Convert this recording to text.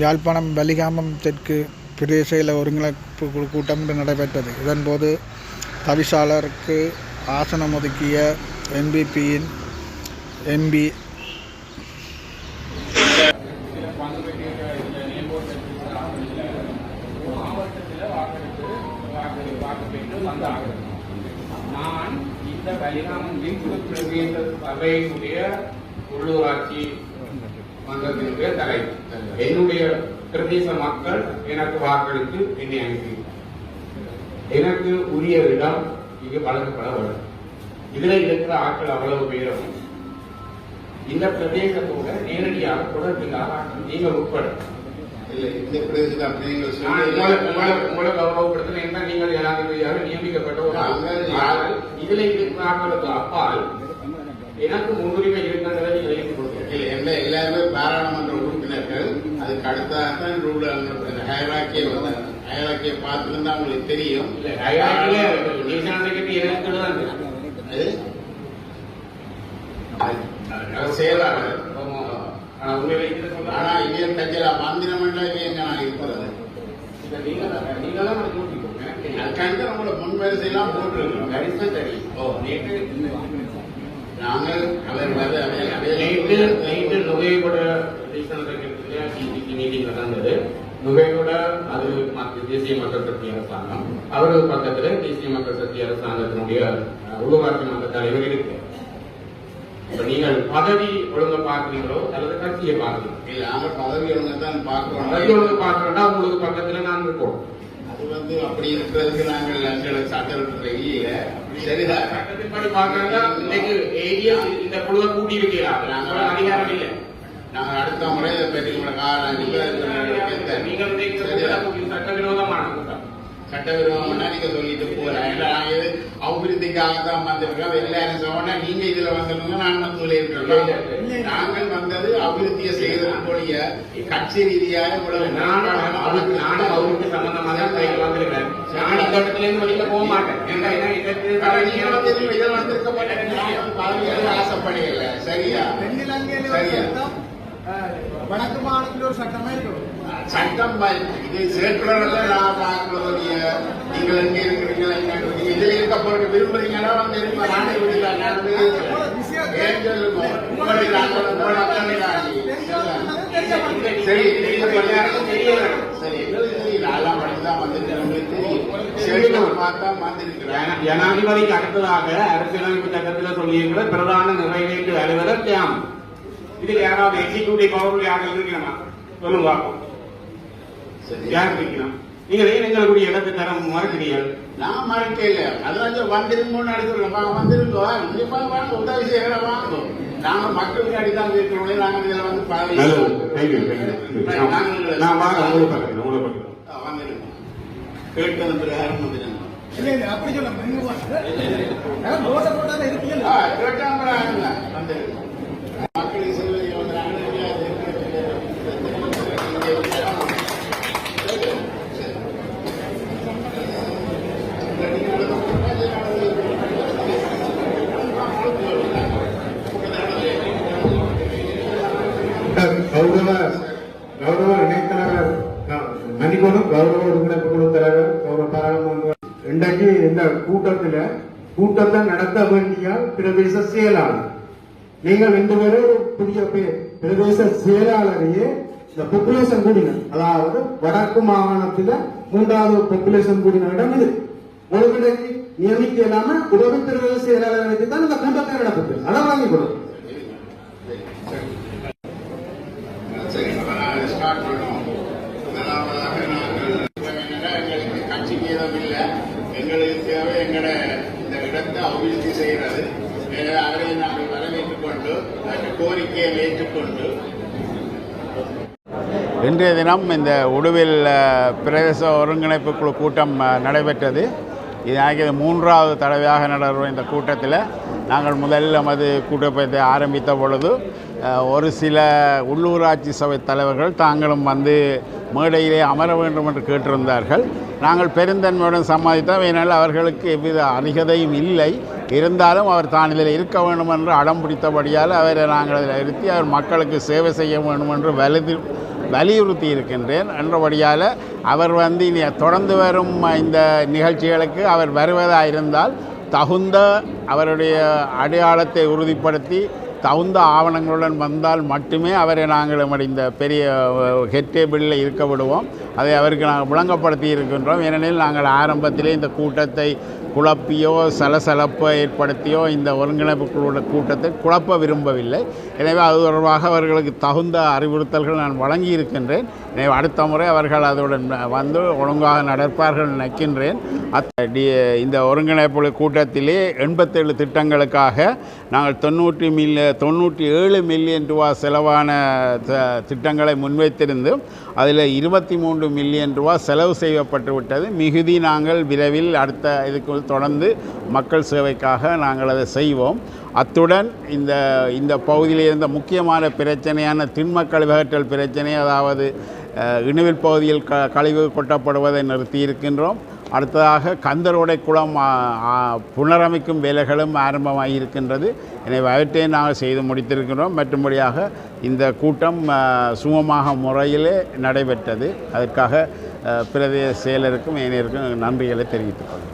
யாழ்ப்பாணம் வலிகாமம் தெற்கு பிரதேச ஒருங்கிணைப்பு குழு கூட்டம் நடைபெற்றது. இதன்போது தவிசாளருக்கு ஆசனம் ஒதுக்கிய என்பிபியின் எம்பி நான் இந்த வலிகாமம் பிரதேச சபையினுடைய உள்ளூராட்சி மன்றத்தினுடைய தலைவர் என்னுடைய பிரதேச மக்கள் எனக்கு வாக்களித்து என்னை அனுப்பி எனக்கு உரிய இடம் இங்கு வழங்கப்பட வேண்டும். இதுல இருக்கிற ஆட்கள் அவ்வளவு பேரும் இந்த பிரதேசத்தோட நேரடியாக தொடர்பில்லாத ஆட்கள் நீங்கள் உட்பட. நியமிக்கப்பட்ட அப்பால் எனக்கு முன்னுரிமை இருக்கின்றதை நீங்கள் எழுதி கொடுத்தீங்க இல்ல, எல்லா எல்லாருமே பாராளுமன்ற உறுப்பினர்கள். அதுக்கு அடுத்ததான் ரூல் ஹயராக்கிய ஹயராக்கிய பார்த்துருந்தா உங்களுக்கு தெரியும். தான் செயலாளர். ஆனா இவன் கட்சியில மந்திரம் இவன் எங்க நான் இருக்கிறது தான் தான். அதுக்காக நம்மளோட முன்வரிசையெல்லாம் போட்டிருக்கோம். ஓ. நேற்று செக்ரட்டரியா டிசிசி மீட்டிங் நடந்தது. நுகையோட அது தேசிய மக்கள் சக்தி அரசாங்கம். அவரது பக்கத்துல தேசிய மக்கள் சக்தி அரசாங்கத்தினுடைய உள்ளூராட்சி மன்ற தலைவர் இருக்கு. நீங்கள் பதவி ஒழுங்க பார்க்கிறீங்களோ அல்லது கட்சியை பார்க்கிறீங்களோ? இல்ல பதவி ஒழுங்க தான் பதவி ஒழுங்க பார்க்கிறோம் பார்க்கறதா உங்களுக்கு பக்கத்துல நான் இருக்கோம் வந்து அப்படி இருக்கிறதுக்கு நாங்கள் எங்களை சட்டத்தில் இல்ல சரிதான் சட்டத்தின்படி பார்க்கறதா இன்னைக்கு ஏரியா இந்த குழுவை கூட்டி இருக்கிறார் நாங்கள் அதிகாரம் இல்லை. நாங்கள் அடுத்த முறை இதை பற்றி நீங்கள் சட்டவிரோதமான கூட்டம் சட்டவிரோதம்னா நீங்க சொல்லிட்டு போறேன் ஏன்னா இது அபிவிருத்திக்காக தான் வந்திருக்கோம். எல்லாரும் சொன்னா நீங்க இதுல வந்துருங்க நான் வந்து சொல்லியிருக்கோம் நாங்கள் வந்தது அபிவிருத்தியை செய்வதற்குரிய கட்சி ரீதியாக இவ்வளவு நானும் அவருக்கு நானும் அவருக்கு சம்பந்தமாக தான் கையில் வந்திருக்கிறேன். நான் இந்த இடத்துல இருந்து வெளியில போக மாட்டேன். ஏன்னா நீங்க வந்து இதில் வந்திருக்கப்பட்ட பதவிகள் ஆசைப்படையில சரியா? சரியா? மாநிலத்தில் ஒரு சட்டமா இருக்கும். சட்டம் ப- இது சேர்க்கிறதுல நான் நீங்கள் எங்க இருக்கிறீங்க நீங்க இருக்கிறீங்க இருக்க போறது விரும்புறீங்கன்னா வந்து இருங்க நானே விடல நான் வந்து ஏன் சொல்லுங்க உங்களை நாங்கள் உங்களை அத்தனை சரி எல்லாருக்கும் தெரியல சரி நாலாம் தெரியும். பார்த்தா வந்திருக்கிறேன் ஜனாதிபதிக்கு அடுத்ததாக அரசியலமைப்பு சட்டத்தில் சொல்லியிருக்கிற பிரதான நிறைவேற்று அலுவலர் தியாம் இதில் யாராவது எக்ஸிக்யூட்டிவ் பவர் யாரும் இருக்கணுமா? சொல்லுங்க பார்ப்போம். சரி. யார் இருக்கணும் நீங்கள் ஏன் எங்களுடைய இடத்தை தர மறுக்கிறீர்கள் நான் மறக்கல அதான் அடிக்கிறோம் வாங்க வந்திருக்கோம் கண்டிப்பா வாங்க உதவி செய்யற வாங்க நாங்க மக்கள் முன்னாடி தான் இருக்கிறோம். நாங்க இதுல வந்து நான் வாங்க உங்களுக்கு பக்கத்தில் உங்களுக்கு பக்கத்தில் வந்திருக்கோம் வந்திருக்கோம் இல்ல இல்ல அப்படி சொல்ல கேட்டாங்க பிரகாரம் தான் வந்திருக்கோம் மக்களுக்கு செல்வதை வந்தாங்க கௌரவ கௌரவ இணைத்தலைவர் மணிக்கணும் கௌரவ ஒருங்கிணைப்பு குழு தலைவர் கௌரவ பாராளுமன்ற இன்றைக்கு இந்த கூட்டத்தில் கூட்டத்தை நடத்த வேண்டிய பிரதேச செயலாளர். நீங்கள் ரெண்டு பேரும் ஒரு புதிய பிரதேச செயலாளரையே இந்த பாப்புலேஷன் கூடினர் அதாவது வடக்கு மாகாணத்தில் மூன்றாவது பாப்புலேஷன் கூடின இடம் இது. உங்களுக்கு நியமிக்க இல்லாம உதவி பிரதேச செயலாளருக்கு தான் இந்த கூட்டத்தை நடக்குது அதை வாங்கி கொடுக்கும் இடத்தை செய்கிறது அதை நாங்கள் வரவேற்றுக் கொண்டு அந்த கோரிக்கையை ஏற்றுக்கொண்டு இன்றைய தினம் இந்த உடுவில் பிரதேச ஒருங்கிணைப்பு குழு கூட்டம் நடைபெற்றது. இது ஆகியது மூன்றாவது தடவையாக நடைபெறும் இந்த கூட்டத்தில். நாங்கள் முதலில் நமது கூட்டப்பயத்தை ஆரம்பித்த பொழுது ஒரு சில உள்ளூராட்சி சபை தலைவர்கள் தாங்களும் வந்து மேடையிலே அமர வேண்டும் என்று கேட்டிருந்தார்கள். நாங்கள் பெருந்தன்மையுடன் சம்மதித்தோம் ஏனால் அவர்களுக்கு எவ்வித அருகதையும் இல்லை. இருந்தாலும் அவர் தான் இதில் இருக்க வேண்டும் என்று அடம் பிடித்தபடியால் அவரை நாங்கள் அதில் இருத்தி அவர் மக்களுக்கு சேவை செய்ய வேண்டும் என்று வலிது வலியுறுத்தி இருக்கின்றேன். என்றபடியால் அவர் வந்து இனி தொடர்ந்து வரும் இந்த நிகழ்ச்சிகளுக்கு அவர் வருவதாக இருந்தால் தகுந்த அவருடைய அடையாளத்தை உறுதிப்படுத்தி தகுந்த ஆவணங்களுடன் வந்தால் மட்டுமே அவரை நாங்கள் இந்த பெரிய ஹெட் டேபிளில் இருக்க விடுவோம். அதை அவருக்கு நாங்கள் விளங்கப்படுத்தி இருக்கின்றோம் ஏனெனில் நாங்கள் ஆரம்பத்திலே இந்த கூட்டத்தை குழப்பியோ சலசலப்பை ஏற்படுத்தியோ இந்த ஒருங்கிணைப்பு குழுவோட கூட்டத்தை குழப்ப விரும்பவில்லை. எனவே அது தொடர்பாக அவர்களுக்கு தகுந்த அறிவுறுத்தல்கள் நான் வழங்கி இருக்கின்றேன் எனவே அடுத்த முறை அவர்கள் அதனுடன் வந்து ஒழுங்காக நடப்பார்கள் நினைக்கின்றேன். அத் டி இந்த ஒருங்கிணைப்பு கூட்டத்திலே எண்பத்தேழு திட்டங்களுக்காக நாங்கள் தொண்ணூற்றி மில்லிய தொண்ணூற்றி ஏழு மில்லியன் ரூபா செலவான த- திட்டங்களை முன்வைத்திருந்தும். அதில் இருபத்தி மூன்று மில்லியன் ரூபா செலவு செய்யப்பட்டு விட்டது. மிகுதி நாங்கள் விரைவில் அடுத்த இதுக்கு தொடர்ந்து மக்கள் சேவைக்காக நாங்கள் அதை செய்வோம். அத்துடன் இந்த இந்த பகுதியில் இருந்த முக்கியமான பிரச்சனையான திண்ம கழிவகற்றல் பிரச்சனை அதாவது இணுவில் பகுதியில் க கழிவு கொட்டப்படுவதை நிறுத்தி இருக்கின்றோம் அடுத்ததாக கந்தரோடை குளம் புனரமைக்கும் வேலைகளும் ஆரம்பமாக இருக்கின்றது எனவே அவற்றை நாங்கள் செய்து முடித்திருக்கிறோம். மற்றும்படியாக இந்த கூட்டம் சுமமாக முறையிலே நடைபெற்றது. அதற்காக பிரதேச செயலருக்கும் ஏனையருக்கும் நன்றிகளை தெரிவித்துக் கொள்கிறேன்